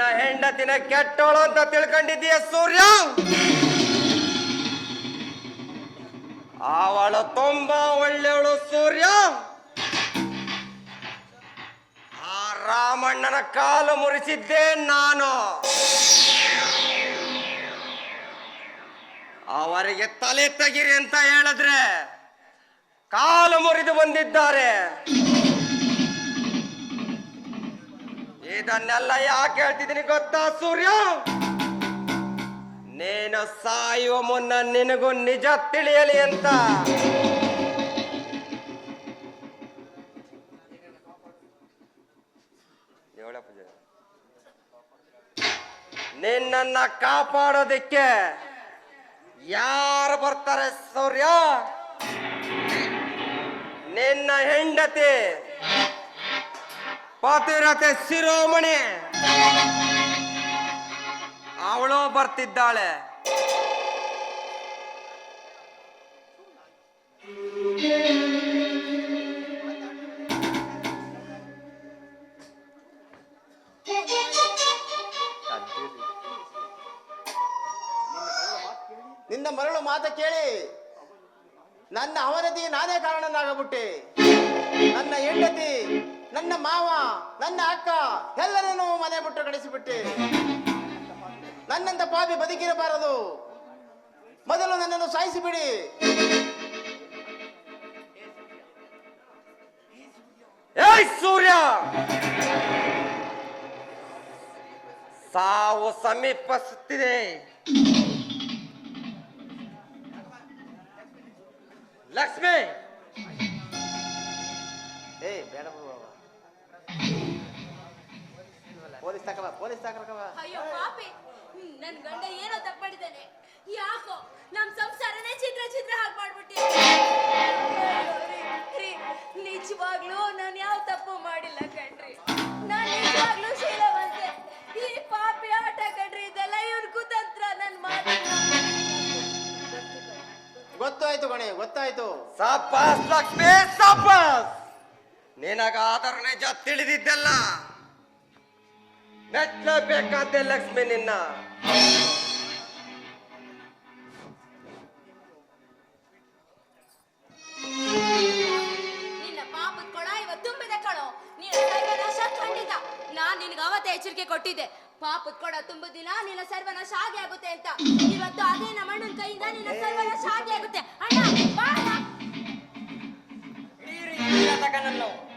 ನಿನ್ನ ಹೆಂಡತಿನ ಕೆಟ್ಟೋಳು ಅಂತ ತಿಳ್ಕೊಂಡಿದ್ದೀಯ ಸೂರ್ಯ? ಅವಳು ತುಂಬಾ ಒಳ್ಳೆಯವಳು ಸೂರ್ಯ. ಆ ರಾಮಣ್ಣನ ಕಾಲು ಮುರಿಸಿದ್ದೆ ನಾನು. ಅವರಿಗೆ ತಲೆ ತೆಗಿರಿ ಅಂತ ಹೇಳಿದ್ರೆ ಕಾಲು ಮುರಿದು ಬಂದಿದ್ದಾರೆ. ಇದನ್ನೆಲ್ಲ ಯಾಕೆ ಹೇಳ್ತಿದ್ದೀನಿ ಗೊತ್ತಾ, ಸೂರ್ಯ? ನೀನು ಸಾಯುವ ಮುನ್ನ ನಿನಗೂ ನಿಜ ತಿಳಿಯಲಿ ಅಂತ. ನಿನ್ನ ಕಾಪಾಡೋದಿಕ್ಕೆ ಯಾರು ಬರ್ತಾರೆ, ಸೂರ್ಯ? ನಿನ್ನ ಹೆಂಡತಿ. ಪಾತಿರತೆ ಶಿರೋಮಣಿ. ಅವಳು ಬರ್ತಿದ್ದಾಳೆ. ನಿನ್ನ ಮರಳು ಮಾತ ಕೇಳಿ. ನನ್ನ ಅವನತಿ ನಾನೇ ಕಾರಣನಾಗಬಿಟ್ಟೆ. ನನ್ನ ಹೆಂಡತಿ ನನ್ನ ಮಾವ ನನ್ನ ಅಕ್ಕ ಎಲ್ಲರನ್ನೂ ಮನೆ ಬಿಟ್ಟು ಕಳಿಸಿಬಿಟ್ಟೆ. ನನ್ನಂತ ಪಾಪಿ ಬದುಕಿರಬಾರದು. ಮೊದಲು ನನ್ನನ್ನು ಸಾಯಿಸಿಬಿಡಿ. ಏಯ್ ಸೂರ್ಯ! ಸಾವು ಸಮೀಪಿಸುತ್ತಿದೆ. ಲಕ್ಷ್ಮಿ! ಏ ಬೇಡ ಪೊಲೀಸ್ ತಕವ ಪೊಲೀಸ್ ತಕವ ಅಯ್ಯೋ ಪಾಪಿ. ನನ್ ಗಂಡ ಏನೋ ತಪ್ಪು ತಪ್ಪಾಡಿದ್ದಾನೆ. ಯಾಕೋ ನಮ್ ಸಂಸಾರನೇ ಚಿತ್ರ ಚಿತ್ರ ಹಾಗೆ ಮಾಡ್ಬಿಟ್ಟಿ ನಿಜವಾಗ್ಲೂ ನಾನು ಯಾವ ತಪ್ಪು ಮಾಡಿಲ್ಲ ಕಣ್ರಿ. ನಾನ್ ನಿಜವಾಗ್ಲೂ ಶೀಲವಂತೆ. ಈ ಪಾಪಿ ಆಟ ಕಣ್ರಿ ಇದೆಲ್ಲ ಇವ್ರ ಕುತಂತ್ರ ನನ್ ಮಾತು. ಗೊತ್ತಾಯ್ತು ಗಣೆ ಗೊತ್ತಾಯ್ತು. ಸಪಾಸ್ ಲಕ್ಷ್ಮಿ ಸಪಾಸ್ ನಿನಗಾದರ ನಿಜ ತಿಳಿದಿದ್ದಲ್ಲ. ನಾನ್ ಲಕ್ಷ್ಮಿ ನಿನ್ನ ಎಚ್ಚರಿಕೆ ಕೊಟ್ಟಿದ್ದೆ. ಪಾಪದ ಕೊಡ ತುಂಬುದಿಲ್ಲ ನಿನ್ನ ಸರ್ವನಾಶ ಆಗಿ ಆಗುತ್ತೆ ಅಂತ. ಇವತ್ತು ಅದೇ ನಮ್ಮ ಅಣ್ಣನ ಕೈಯಿಂದ ನಿನ್ನ ಸರ್ವನಾಶ ಆಗಿ ಆಗುತ್ತೆ. ಅಣ್ಣ ಬಾ. ಅಣ್ಣ.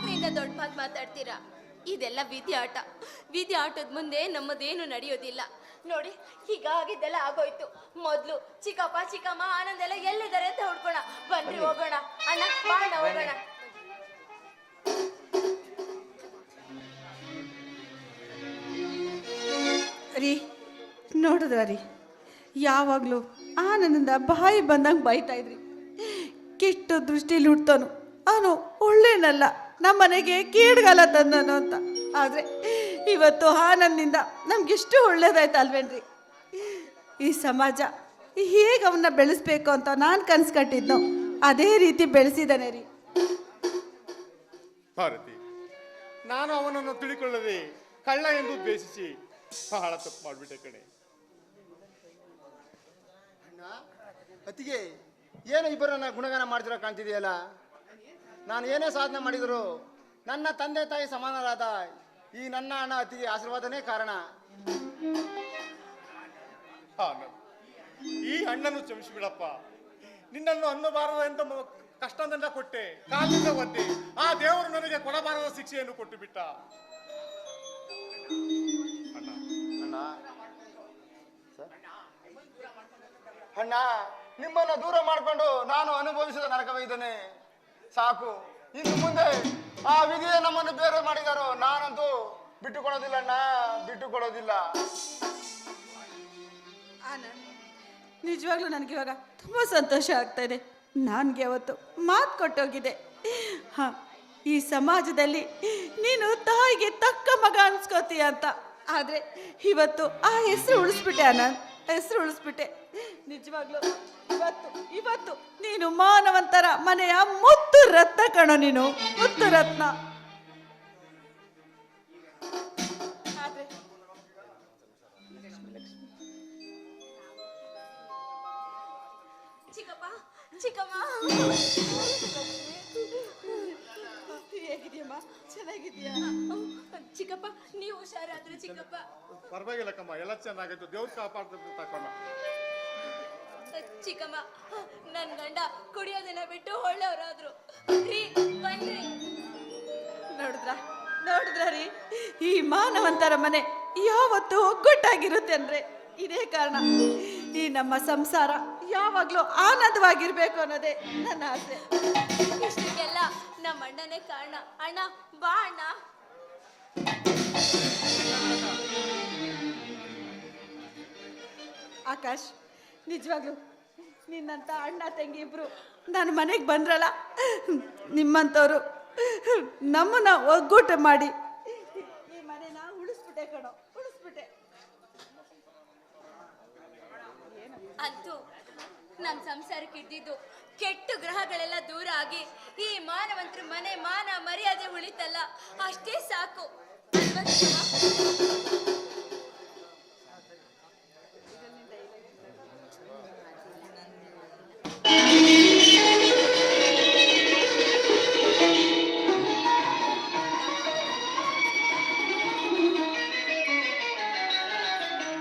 ಯಾಕ್ರಿ ಇಂದ ದೊಡ್ಡ ಮಾತು ಮಾತಾಡ್ತೀರಾ? ಇದೆಲ್ಲ ವಿಧಿ ಆಟ. ವಿಧಿ ಆಟದ ಮುಂದೆ ನಮ್ಮದೇನು ನಡೆಯೋದಿಲ್ಲ. ನೋಡಿ ಈಗ ಆಗಿದ್ದೆಲ್ಲ ಆಗೋಯ್ತು. ಮೊದ್ಲು ಚಿಕ್ಕಪ್ಪ ಚಿಕ್ಕಮ್ಮ ಆನಂದ್ ಎಲ್ಲ ಎಲ್ಲಿದ್ದಾರೆ ಅಂತ ಹುಡ್ಕೋಣ. ಬನ್ನಿ. ಹೋಗೋಣ. ಅಣ್ಣ ಬಾಣ ಹೋಗೋಣ. ರೀ ನೋಡಿದ್ರ ರೀ? ಯಾವಾಗಲೂ ಆನಂದ ಬಾಯಿ ಬಂದಂಗ್ ಬೈತಾ ಇದ್ರಿ. ಕೆಟ್ಟ ದೃಷ್ಟಿಲಿ ಹುಡ್ತಾನು. ಅವನು ಒಳ್ಳೆನಲ್ಲ. ನಮ್ಮ ಮನೆಗೆ ಕೀಡ್ಗಾಲ ತಂದನು ಅಂತ. ಆದರೆ ಇವತ್ತು ಆನಂದಿಂದ ನಮ್ಗೆಷ್ಟು ಒಳ್ಳೇದಾಯ್ತಲ್ವೇನ್ರಿ ಈ ಸಮಾಜ ಹೇಗೆ ಅವನ್ನ ಬೆಳೆಸ್ಬೇಕು ಅಂತ ನಾನು ಕನ್ಸು ಕಟ್ಟಿದ್ನೋ ಅದೇ ರೀತಿ ಬೆಳೆಸಿದ್ದಾನೆ ರೀ. ಭಾರತಿ ನಾನು ಅವನನ್ನು ತಿಳಿಕೊಳ್ಳದೆ ಕಳ್ಳ ಎಂದು ದ್ವೇಷಿಸಿ ಬಹಳ ತಪ್ಪು ಮಾಡಿಬಿಟ್ಟೆ ಕಣೆ. ಅಣ್ಣ ಅತ್ತಿಗೆ ಏನು ಇಬ್ಬರನ್ನ ಗುಣಗಾನ ಮಾಡ್ತಿರೋ ಕಾಣ್ತಿದೆಯಲ್ಲ? ನಾನು ಏನೇ ಸಾಧನೆ ಮಾಡಿದ್ರು ನನ್ನ ತಂದೆ ತಾಯಿ ಸಮಾನರಾದ ಈ ನನ್ನ ಅಣ್ಣ ಅತಿ ಆಶೀರ್ವಾದನೇ ಕಾರಣ. ಈ ಅಣ್ಣನು ಕ್ಷಮಿಸಿಬಿಡಪ್ಪ ನಿನ್ನನ್ನು ಅನ್ನಬಾರದ ಎಂದು ಕಷ್ಟದಿಂದ ಕೊಟ್ಟೆ ಕಾಲಿಂದ ಒದ್ದೆ. ಆ ದೇವರು ನನಗೆ ಕೊಡಬಾರದ ಶಿಕ್ಷೆಯನ್ನು ಕೊಟ್ಟು ಬಿಟ್ಟ ಅಣ್ಣ. ಅಣ್ಣ. ಅಣ್ಣ ನಿಮ್ಮನ್ನ ದೂರ ಮಾಡಿಕೊಂಡು ನಾನು ಅನುಭವಿಸಿದ ನರಕವಿದ್ದಾನೆ ಸಾಕು. ಇನ್ನು ಮುಂದೆ ಆ ವಿಧಿಯೇ ನಮ್ಮನ್ನು ಬೇರೆ ಮಾಡಿದಾರೋ, ನಾನಂತೂ ಬಿಟ್ಟು ಕೊಡೋದಿಲ್ಲ ಅಣ್ಣ ಬಿಟ್ಟು ಕೊಡೋದಿಲ್ಲ ನಿಜವಾಗ್ಲೂ ನನಗೆ ಇವಾಗ ತುಂಬ ಸಂತೋಷ ಆಗ್ತಾ ಇದೆ. ನನಗೆ ಅವತ್ತು ಮಾತು ಕೊಟ್ಟೋಗಿದೆ. ಹ, ಈ ಸಮಾಜದಲ್ಲಿ ನೀನು ತಾಯಿಗೆ ತಕ್ಕ ಮಗ ಅನ್ಸ್ಕೋತೀಯ ಅಂತ. ಆದರೆ ಇವತ್ತು ಆ ಹೆಸರು ಉಳಿಸ್ಬಿಟ್ಟೆ ಆನಂದ್ ಹೆಸರು ಉಳಿಸ್ಬಿಟ್ಟೆ ನಿಜವಾಗ್ಲೂ, ಇವತ್ತು ಇವತ್ತು ನೀನು ಮಾನವಂತರ ಮನೆಯ ಮುತ್ತು ರತ್ನ ಕಣ ನೀನು, ಮುತ್ತು ರತ್ನ. ಚಿಕ್ಕಮ್ಮ ಹೇಗಿದೆಯಮ್ಮ ಚೆನ್ನಾಗಿದೆಯಾ? ಚಿಕ್ಕಪ್ಪ ನೀವು ಹುಷಾರಾದ್ರೆ ಚಿಕ್ಕಪ್ಪ. ಪರವಾಗಿಲ್ಲ ಕಮ್ಮ ಎಲ್ಲ ಚೆನ್ನಾಗಿತ್ತು ದೇವ್ರು ಕಾಪಾಡ್ತಿದ್ದು ತಕೊಂಡ ಚಿಕ್ಕಮ್ಮ ನನ್ ಗಂಡ ಕುಡಿಯೋದನ್ನ ಬಿಟ್ಟು ಒಳ್ಳೆಯವರಾದ್ರು ರೀ ಬನ್ರಿ. ನೋಡಿದ್ರ? ನೋಡಿದ್ರ ರೀ? ಈ ಮಾನವಂತರ ಮನೆ ಯಾವತ್ತು ಒಗ್ಗಟ್ಟಾಗಿರುತ್ತೆ ಅಂದ್ರೆ ಇದೇ ಕಾರಣ. ಈ ನಮ್ಮ ಸಂಸಾರ ಯಾವಾಗ್ಲೂ ಆನಂದವಾಗಿರ್ಬೇಕು ಅನ್ನೋದೇ ನನ್ನ ಆಸೆ. ನಮ್ಮ ಅಣ್ಣನೇ ಕಾರಣ. ಅಣ್ಣ ಬಾ ಅಣ್ಣ. ಆಕಾಶ್ ನಿಜವಾಗ್ಲು ನಿನ್ನಂತ ಅಣ್ಣ ತಂಗಿ ಇಬ್ರು ನಾನು ಮನೆಗೆ ಬಂದ್ರಲ್ಲ ನಿಮ್ಮಂಥವ್ರು ನಮ್ಮನ್ನ ಒಗ್ಗೂಟ ಮಾಡಿ. ಈ ಮನೆನ ಉಳಿಸ್ಬಿಟ್ಟೆ ಕಣೋ ಉಳಿಸ್ಬಿಟ್ಟೆ. ಅಂತೂ ನಮ್ಮ ಸಂಸಾರಕ್ಕೆ ಇದ್ದಿದ್ದು ಕೆಟ್ಟ ಗ್ರಹಗಳೆಲ್ಲ ದೂರ ಆಗಿ ಈ ಮಾನವಂತರು ಮನೆ ಮಾನ ಮರ್ಯಾದೆ ಉಳಿತಲ್ಲ? ಅಷ್ಟೇ ಸಾಕು.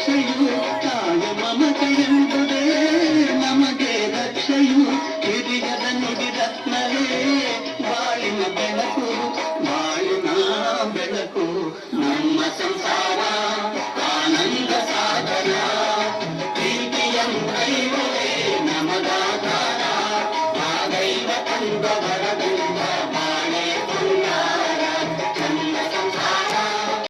ರಕ್ಷೆಯು ಕಾಯ ಮಮತೆಯೆಂಬುದೇ ನಮಗೆ ರಕ್ಷೆಯು ಹಿರಿಯದ ನುಡಿ ರತ್ನವೇ ಬಾಳಿನ ಬೆಳಕು ಬಾಳಿನ ಬೆಳಕು ನಮ್ಮ ಸಂಸಾರ